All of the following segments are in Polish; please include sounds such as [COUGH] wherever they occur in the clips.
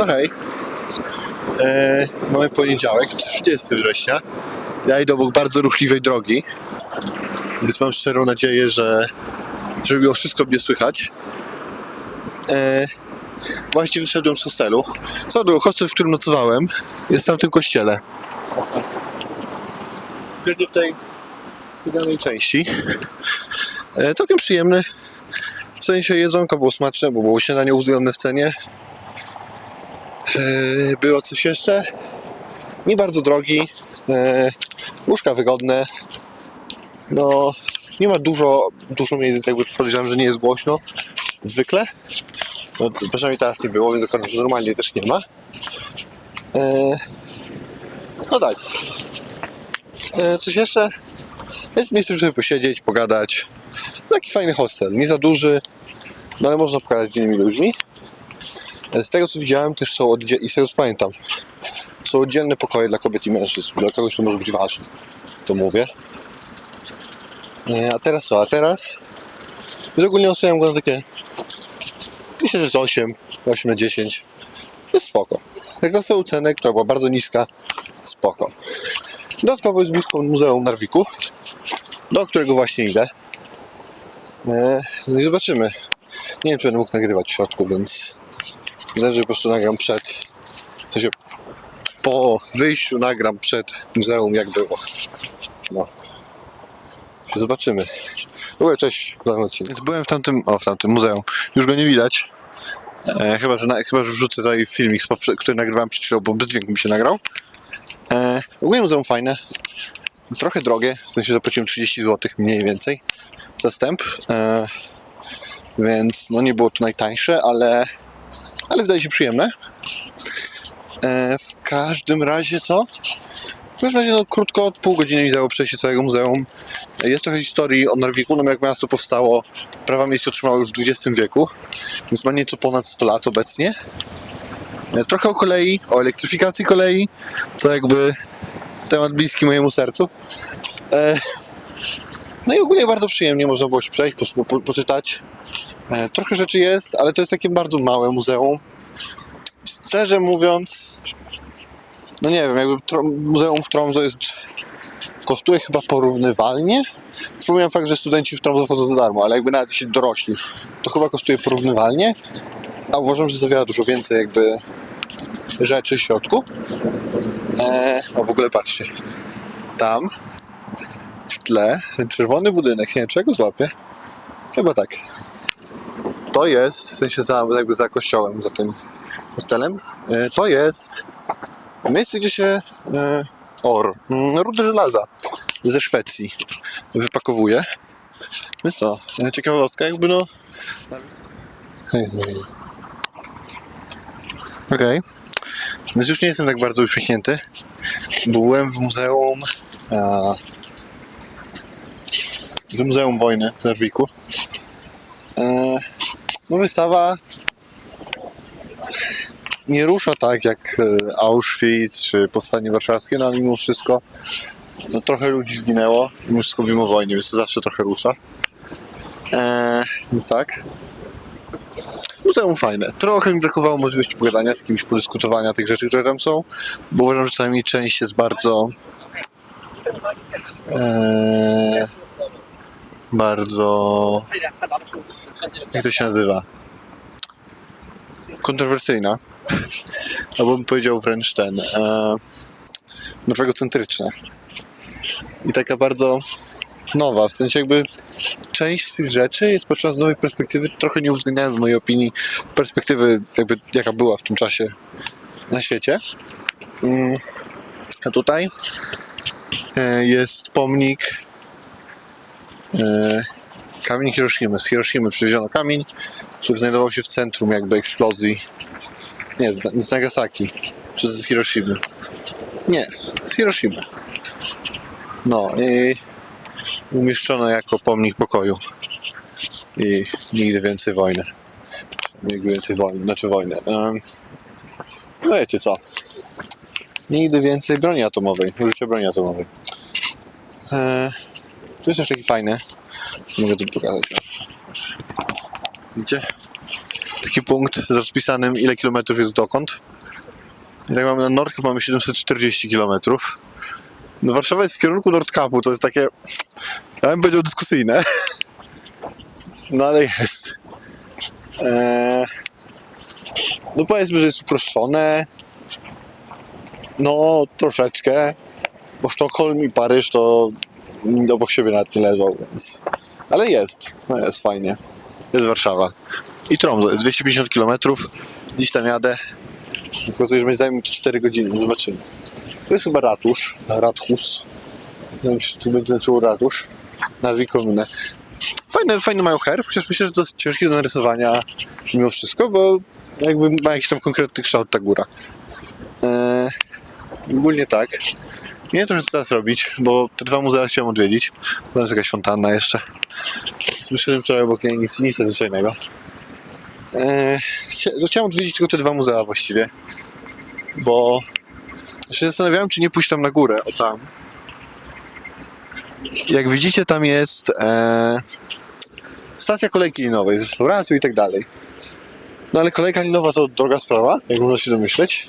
No hej. E, mamy poniedziałek, 30 września. Ja idę obok bardzo ruchliwej drogi. Więc mam szczerą nadzieję, że żeby było wszystko mnie słychać. E, właśnie wyszedłem z hostelu. Co do hostel, w którym nocowałem, jest tam w tym kościele. Konkretnie w tej wydanej części. E, całkiem przyjemny. W sensie jedzonko było smaczne, bo było śniadanie uwzględnione w cenie. E, było coś jeszcze. Nie bardzo drogi. E, łóżka wygodne. No, nie ma dużo, dużo miejsc, jakby podejrzewam, że nie jest głośno. Zwykle. No, przynajmniej teraz nie było, więc zakładam, że normalnie też nie ma. E, no tak. Coś jeszcze? Jest miejsce, żeby posiedzieć, pogadać. Taki fajny hostel. Nie za duży, no ale można pogadać z innymi ludźmi. Z tego co widziałem, też są oddzielne, i z tego co pamiętam, są oddzielne pokoje dla kobiet i mężczyzn. Dla kogoś to może być ważne. To mówię. E, A teraz co? A teraz? Więc ogólnie oceniam go na takie. Myślę, że z 8, 8 na 10. Jest spoko. Jak na swoją cenę, która była bardzo niska, spoko. Dodatkowo jest blisko Muzeum Narwiku, do którego właśnie idę. E, No i zobaczymy. Nie wiem, czy będę mógł nagrywać w środku, więc że po prostu nagram przed. W sensie po wyjściu nagram przed muzeum, jak było. No. Zobaczymy. Ogóle cześć, byłem w tamtym, o w tamtym muzeum. Już go nie widać. E, chyba, że na, chyba, że wrzucę tutaj filmik, który nagrywałem przed chwilą, bo bez dźwięku mi się nagrał. E, ogólnie muzeum fajne. Trochę drogie, w sensie zapłaciłem 30 zł mniej więcej za wstęp. E, więc no nie było to najtańsze, ale, ale wydaje się przyjemne. E, w każdym razie co? W każdym razie no, krótko, pół godziny mi zajęło przejście całego muzeum. Jest trochę historii o Narwiku, no jak miasto powstało, prawa miejskie otrzymało już w XX wieku, więc ma nieco ponad 100 lat obecnie. E, Trochę o kolei, o elektryfikacji kolei, co jakby temat bliski mojemu sercu. E, No i ogólnie bardzo przyjemnie można było się przejść, po, po, poczytać. E, Trochę rzeczy jest, ale to jest takie bardzo małe muzeum. Szczerze mówiąc, no nie wiem, jakby muzeum w Tromso jest kosztuje chyba porównywalnie. Wspomniałem fakt, że studenci w Tromso wchodzą za darmo, ale jakby nawet jeśli dorośli, to chyba kosztuje porównywalnie. A uważam, że zawiera dużo więcej jakby rzeczy w środku. Eee, o w ogóle patrzcie. Tam w tle czerwony budynek, nie wiem czego złapię. Chyba tak. To jest, w sensie za, jakby za kościołem, za tym hostelem, e, to jest miejsce, gdzie się e, or, mm, rudy żelaza ze Szwecji wypakowuje. Więc co, e, ciekawostka jakby no... Hej, hej. Okej. Więc już nie jestem tak bardzo uśmiechnięty. Byłem w muzeum... A, w Muzeum Wojny w Narwiku. E, no wystawa nie rusza tak jak e, Auschwitz czy Powstanie Warszawskie, no ale mimo wszystko no, trochę ludzi zginęło, mimo wszystko mimo wojny, więc to zawsze trochę rusza. E, więc tak. Muzeum fajne. Trochę mi brakowało możliwości pogadania z kimś, podyskutowania tych rzeczy, które tam są, bo uważam, że czasami część jest bardzo e, bardzo jak to się nazywa? Kontrowersyjna. Albo bym powiedział wręcz ten. E, norwegocentryczna. I taka bardzo nowa, w sensie jakby część z tych rzeczy jest patrzona z nowej perspektywy, trochę nie uwzględniając mojej opinii perspektywy, jakby jaka była w tym czasie na świecie. Mm, A tutaj e, jest pomnik kamień Hiroshimy. Z Hiroshimy przywieziono kamień, który znajdował się w centrum jakby eksplozji. Nie, z, z Nagasaki. Czy z Hiroshimy? Nie, z Hiroshimy. No i umieszczono jako pomnik pokoju. I nigdy więcej wojny. Nigdy więcej wojny, znaczy wojny. Um, no wiecie co? Nigdy więcej broni atomowej, użycia broni atomowej. Eee, tu jest jeszcze taki fajny. Mogę tu pokazać. Widzicie? Taki punkt z rozpisanym ile kilometrów jest dokąd. I tak mamy na Nordkap mamy 740 km. No Warszawa jest w kierunku Nordkapu, to jest takie, ja bym powiedział dyskusyjne. [LAUGHS] No ale jest. Eee, no powiedzmy, że jest uproszczone. No troszeczkę, bo Sztokholm i Paryż to obok siebie nawet nie leżą, więc... Ale jest, no jest fajnie. Jest Warszawa. I Tromso, jest 250 km. Dziś tam jadę. Okazuje, że będzie zajmie mi to 4 godziny, zobaczymy. To jest chyba ratusz, Rathus. Nie wiem, czy to będzie znaczyło ratusz. Nazwij komunę. Fajne, fajny mają herb, chociaż myślę, że to jest ciężki do narysowania mimo wszystko, bo jakby ma jakiś tam konkretny kształt ta góra. Eee, ogólnie tak. Nie wiem co teraz robić, bo te dwa muzea chciałem odwiedzić. Tam jest jakaś fontanna jeszcze. Słyszałem wczoraj obok niej nic, nic nadzwyczajnego. Eee, no chciałem odwiedzić tylko te dwa muzea właściwie, bo się zastanawiałem, czy nie pójść tam na górę, o tam. Jak widzicie, tam jest e, stacja kolejki linowej z restauracją i tak dalej. No ale kolejka linowa to droga sprawa, jak można się domyśleć.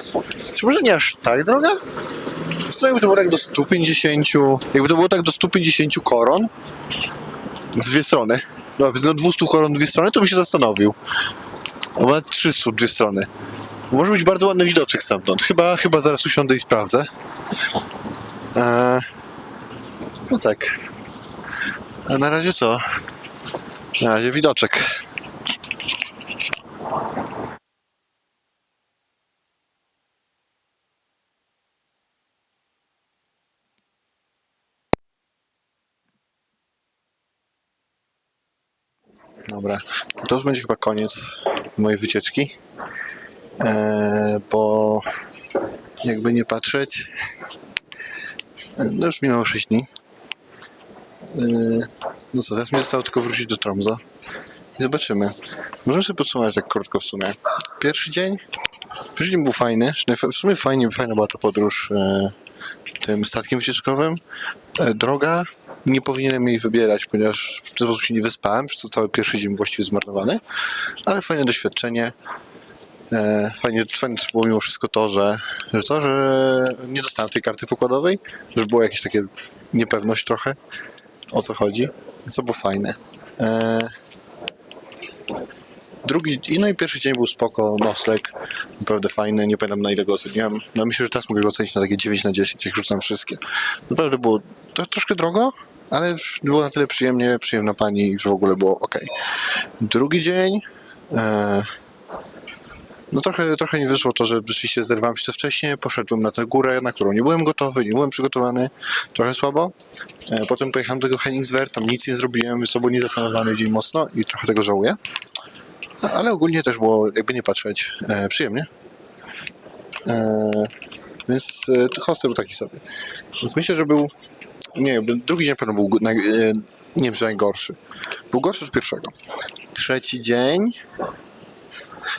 Czy może nie aż tak droga? Sumie jakby to było tak do 150, jakby to było tak do 150 koron w dwie strony, no do 200 koron w dwie strony, to bym się zastanowił. Nawet 300 w dwie strony. Może być bardzo ładny widoczek stamtąd. Chyba, chyba zaraz usiądę i sprawdzę. Eee, no tak. A na razie co? Na razie widoczek. Dobra, to już będzie chyba koniec mojej wycieczki. Eee, bo jakby nie patrzeć, no już minęło 6 dni. Eee, no co, teraz mi zostało tylko wrócić do Tromso i zobaczymy. Możemy sobie podsumować tak krótko w sumie. Pierwszy dzień, pierwszy dzień był fajny, w sumie fajnie, fajna była ta podróż e, tym statkiem wycieczkowym. E, droga, nie powinienem jej wybierać, ponieważ w ten sposób się nie wyspałem, przez co cały pierwszy dzień właściwie zmarnowany, ale fajne doświadczenie. E, fajnie, fajne też było mimo wszystko to, że, że to, że nie dostałem tej karty pokładowej, że było jakieś takie niepewność trochę, o co chodzi, to było fajne. E, drugi, i no i pierwszy dzień był spoko, nocleg, naprawdę fajny, nie pamiętam na ile go oceniłem, no myślę, że teraz mogę go ocenić na takie 9 na 10, jak rzucam wszystkie. Naprawdę było to, troszkę drogo, ale było na tyle przyjemnie, przyjemna pani, że w ogóle było ok. Drugi dzień, e, no trochę, trochę nie wyszło to, że rzeczywiście zerwałem się to wcześniej, poszedłem na tę górę, na którą nie byłem gotowy, nie byłem przygotowany, trochę słabo. E, Potem pojechałem do tego Henningswer, tam nic nie zrobiłem, to był niezaplanowany dzień mocno i trochę tego żałuję. A- Ale ogólnie też było, jakby nie patrzeć, e, przyjemnie. E, więc e, hostel był taki sobie. Więc myślę, że był, nie drugi dzień pewno był naj, e, nie wiem, że najgorszy. Był gorszy od pierwszego. Trzeci dzień,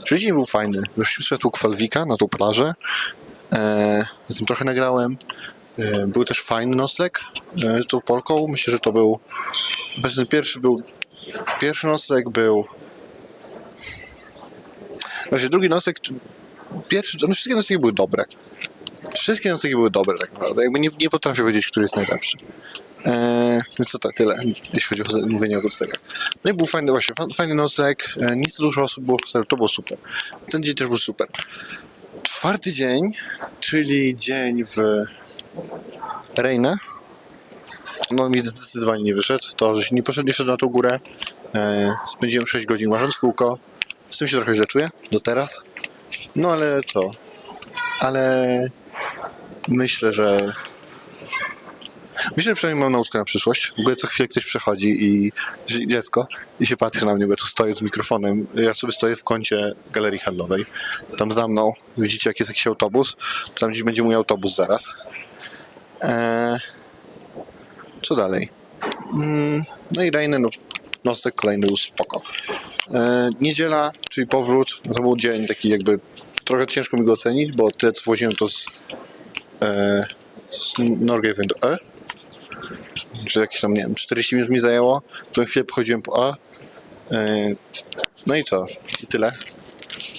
Trzeci dzień był fajny. Wyszliśmy sobie tu Kwalwika na tą plażę. E, z tym trochę nagrałem. E, był też fajny nocleg e, tą Polką. Myślę, że to był. Ten pierwszy był. Pierwszy nocleg był. Właśnie drugi nocleg. Pierwszy. No wszystkie noclegi były dobre. Wszystkie noclegi były dobre, tak naprawdę. Jakby nie, nie potrafię powiedzieć, który jest najlepszy. Eee, więc to tak, tyle, jeśli chodzi o mówienie o noclegach. No i był fajny, właśnie, fa- fajny nocleg, e, za dużo osób było w hostelu, to było super. Ten dzień też był super. Czwarty dzień, czyli dzień w Rejne, no mi zdecydowanie nie wyszedł, to, że nie poszedł jeszcze na tą górę, e, spędziłem 6 godzin łażąc kółko, z tym się trochę źle czuję, do teraz, no ale co, ale myślę, że Myślę, że przynajmniej mam nauczkę na przyszłość. W ogóle co chwilę ktoś przechodzi i dziecko i się patrzy na mnie, bo ja tu stoję z mikrofonem. Ja sobie stoję w kącie galerii handlowej. Tam za mną widzicie, jak jest jakiś autobus. To tam gdzieś będzie mój autobus zaraz. Eee, co dalej? Mm, no i Rejny, no, nocleg kolejny był spoko. Eee, niedziela, czyli powrót, no to był dzień taki jakby trochę ciężko mi go ocenić, bo tyle co woziłem to z, e, z Norgeven do E czy jakieś tam, nie wiem, 40 minut mi zajęło, to chwilę pochodziłem po A. Yy, No i co? I tyle.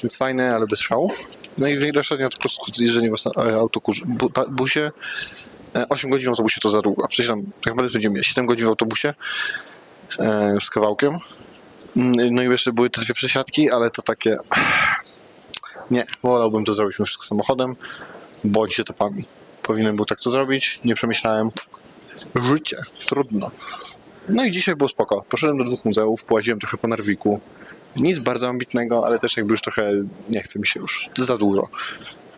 Więc fajne, ale bez szału. No i reszta dnia to po prostu w e, autokurze, bu, busie. E, 8 godzin w autobusie to za długo. Przecież tam tak naprawdę spędziłem 7 godzin w autobusie e, z kawałkiem. Mm, No i jeszcze były te dwie przesiadki, ale to takie... Nie, wolałbym to zrobić wszystko samochodem, bądź etapami. Powinienem był tak to zrobić, nie przemyślałem. Życie, trudno. No i dzisiaj było spoko. Poszedłem do dwóch muzeów, połaziłem trochę po Narwiku. Nic bardzo ambitnego, ale też jakby już trochę nie chce mi się już. Za dużo.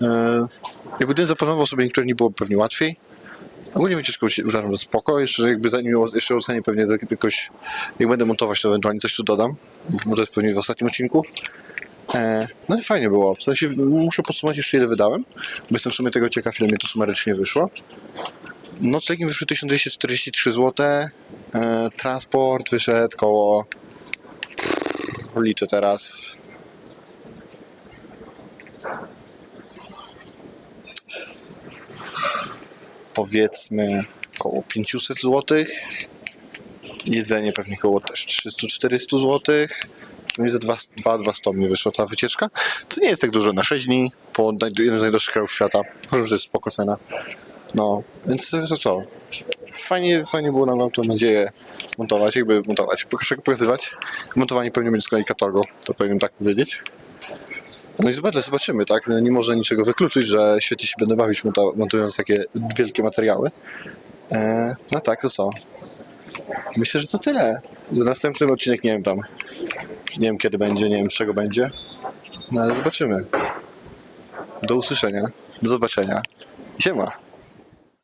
E, jakby gdybym zaplanował sobie niektóre dni, było pewnie łatwiej. Ogólnie wycieczkę uważam, że spoko. Jeszcze jakby zanim jeszcze ocenię pewnie jakoś, jak będę montować, to ewentualnie coś tu dodam, bo to jest pewnie w ostatnim odcinku. E, no i fajnie było. W sensie muszę podsumować jeszcze ile wydałem, bo jestem w sumie tego ciekaw, ile mi to sumarycznie wyszło. Noclegiem wyszły 1243 zł. Transport wyszedł koło. Liczę teraz. Powiedzmy koło 500 zł. Jedzenie pewnie koło też 300-400 zł. Pewnie za 2-200 mi wyszła cała wycieczka. To nie jest tak dużo na 6 dni po jednym z najdroższych krajów świata. Uważam, że jest spoko cena. No, więc to co? Fajnie, fajnie było nam tą nadzieję montować, jakby montować, pok- pokazywać. Montowanie pewnie będzie z kolei katorgo, to powinienem tak powiedzieć. No i zobaczymy, zobaczymy, tak? No, nie może niczego wykluczyć, że świetnie się będę bawić montując takie wielkie materiały. E, no tak, to co? Myślę, że to tyle. Następny odcinek nie wiem tam. Nie wiem kiedy będzie, nie wiem czego będzie. No ale zobaczymy. Do usłyszenia. Do zobaczenia. Siema.